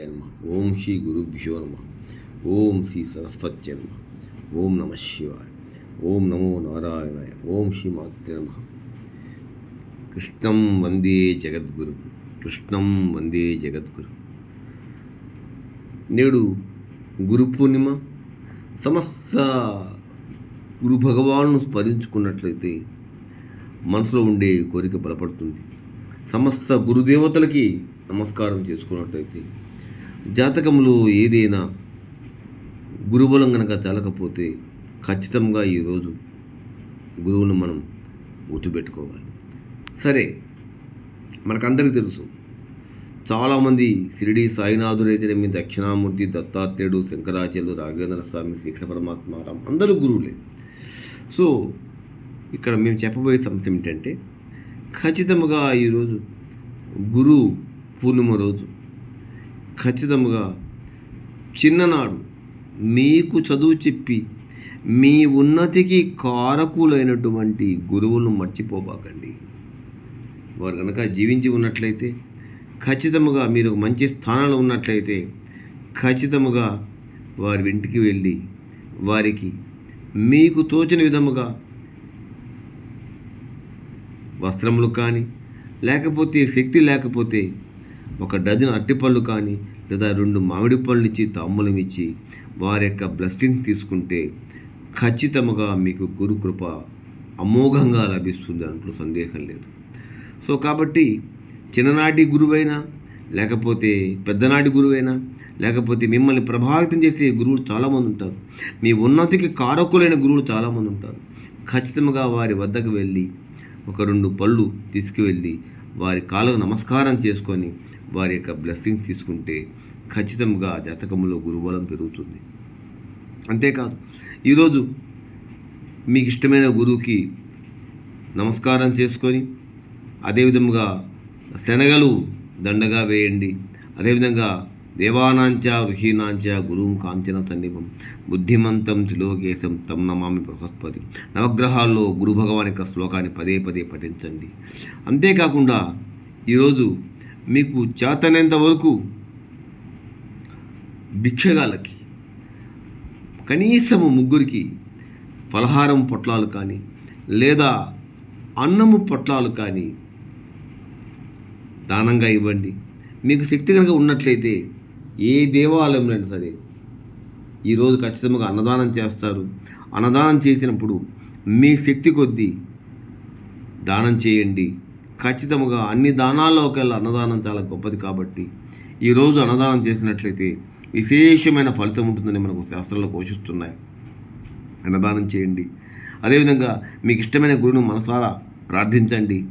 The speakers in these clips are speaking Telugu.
నమ. ఓం శ్రీ గురుభ్యో నమ. ఓం శ్రీ సరస్వత్య నమ. ఓం నమ శివాయ. ఓం నమో నారాయణాయ. ఓం శ్రీ మాత్రే నమ. కృష్ణం వందే జగద్గురు. కృష్ణం వందే జగద్గురు. నేడు గురు పూర్ణిమ. సమస్త గురు భగవాను స్మరించుకున్నట్లయితే మనసులో ఉండే కోరిక బలపడుతుంది. సమస్త గురుదేవతలకి నమస్కారం చేసుకున్నట్లయితే జాతకంలో ఏదైనా గురుబలం కనుక చాలకపోతే ఖచ్చితంగా ఈరోజు గురువును మనం గుర్తుపెట్టుకోవాలి. సరే మనకందరికీ తెలుసు. చాలామంది షిరిడి సాయినాథుడైతేనేమి దక్షిణామూర్తి దత్తాత్రేయుడు శంకరాచార్యులు రాఘవేంద్ర స్వామి శ్రీకృష్ణ పరమాత్మారాం అందరూ గురువులే. సో ఇక్కడ మేము చెప్పబోయే సమస్య ఏమిటంటే ఖచ్చితంగా ఈరోజు గురు పూర్ణిమ రోజు. ఖచ్చితంగా చిన్ననాడు మీకు చదువు చెప్పి మీ ఉన్నతికి కారకులైనటువంటి గురువులను మర్చిపోబాకండి. వారు కనుక జీవించి ఉన్నట్లయితే ఖచ్చితంగా మీరు మంచి స్థానంలో ఉన్నట్లయితే ఖచ్చితంగా వారి ఇంటికి వెళ్ళి వారికి మీకు తోచిన విధముగా వస్త్రములు కానీ లేకపోతే శక్తి లేకపోతే ఒక డజన్ అట్టిపళ్ళు కానీ లేదా రెండు మామిడి పళ్ళు ఇచ్చి తాంబూలం ఇచ్చి వారి యొక్క బ్లెస్సింగ్ తీసుకుంటే ఖచ్చితంగా మీకు గురుకృప అమోఘంగా లభిస్తుంది దాంట్లో సందేహం లేదు. సో కాబట్టి చిన్ననాటి గురువైనా లేకపోతే పెద్దనాటి గురువైనా లేకపోతే మిమ్మల్ని ప్రభావితం చేసే గురువులు చాలామంది ఉంటారు. మీ ఉన్నతికి కారకులైన గురువులు చాలామంది ఉంటారు. ఖచ్చితంగా వారి వద్దకు వెళ్ళి ఒక రెండు పళ్ళు తీసుకువెళ్ళి వారి కాళ్ళకు నమస్కారం చేసుకొని వారి యొక్క బ్లెస్సింగ్ తీసుకుంటే ఖచ్చితంగా జాతకంలో గురుబలం పెరుగుతుంది. అంతేకాదు ఈరోజు మీకు ఇష్టమైన గురువుకి నమస్కారం చేసుకొని అదేవిధంగా శనగలు దండగా వేయండి. అదేవిధంగా దేవానాంచ ఋషీనాంచ గురువు కాంచన సన్నిపం బుద్ధిమంతం త్రిలోకేశం తమ్ నమామి బృహస్పతి నవగ్రహాల్లో గురు భగవాన్ యొక్క శ్లోకాన్ని పదే పదే పఠించండి. అంతేకాకుండా ఈరోజు మీకు చేతనేంత వరకు భిక్షగాళ్ళకి కనీసము ముగ్గురికి పలహారం పొట్లాలు కానీ లేదా అన్నము పొట్లాలు కానీ దానంగా ఇవ్వండి. మీకు శక్తి కనుక ఉన్నట్లయితే ఏ దేవాలయంలో సరే ఈరోజు ఖచ్చితంగా అన్నదానం చేస్తారు. అన్నదానం చేసినప్పుడు మీ శక్తి కొద్దీ దానం చేయండి. ఖచ్చితంగా అన్ని దానాల్లోకెల్లా అన్నదానం చాలా గొప్పది కాబట్టి ఈరోజు అన్నదానం చేసినట్లయితే విశేషమైన ఫలితం ఉంటుందని మనకు శాస్త్రాలు పోషిస్తున్నాయి. అన్నదానం చేయండి. అదేవిధంగా మీకు ఇష్టమైన గురువును మనసారా ప్రార్థించండి.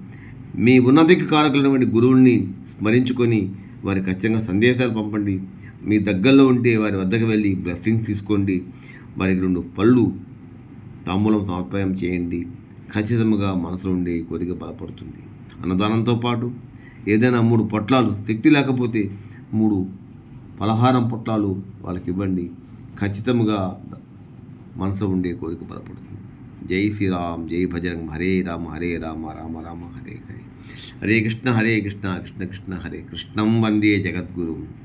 మీ ఉన్నతికి కారకులైనటువంటి గురువుల్ని స్మరించుకొని వారికి ఖచ్చితంగా సందేశాలు పంపండి. మీ దగ్గరలో ఉంటే వారి వద్దకు వెళ్ళి బ్లెస్సింగ్స్ తీసుకోండి. వారికి రెండు పళ్ళు తాంబూలం సమర్పయం చేయండి. ఖచ్చితంగా మనసులో ఉండే కోరిక బలపడుతుంది. అన్నదానంతో పాటు ఏదైనా మూడు పొట్లాలు శక్తి లేకపోతే మూడు పలహారం పొట్లాలు వాళ్ళకి ఇవ్వండి. ఖచ్చితంగా మనసులో ఉండే కోరిక బలపడుతుంది. జై శ్రీరామ్ జై భజరంగ్ హరే రామ హరే రామ రామ రామ హరే హరే. హరే కృష్ణ హరే కృష్ణ కృష్ణ కృష్ణ హరే కృష్ణం వందే జగద్గురు.